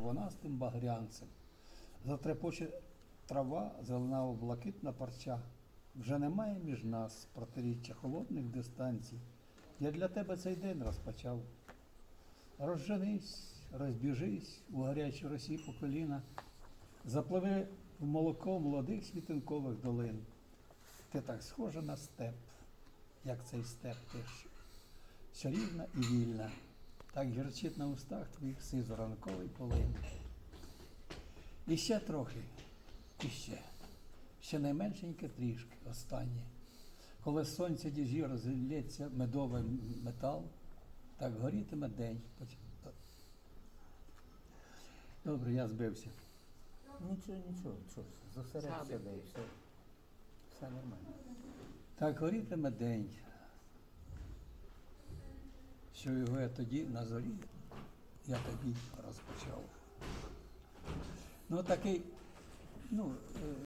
червонастим багрянцем. Затрепоче трава, зеленава блакитна парча. Вже немає між нас протиріччя холодних дистанцій. Я для тебе цей день розпочав. Розженись, розбіжись у гарячій росі по коліна, запливи в молоко молодих світинкових долин. Ти так схожа на степ, як цей степ ти ж чарівна і вільна, так гірчить на устах твоїх сизоранковий полин. І ще трохи, і ще, ще найменшеньке трішки, останнє. Коли сонце діжі розлється медовий метал, так горітиме день. Добре, я збився. Нічого, нічого, ж, зосередься, і все. Все нормально. Так горітиме день, що його я тоді на зорі, я тоді розпочав. Ну такий, ну, е,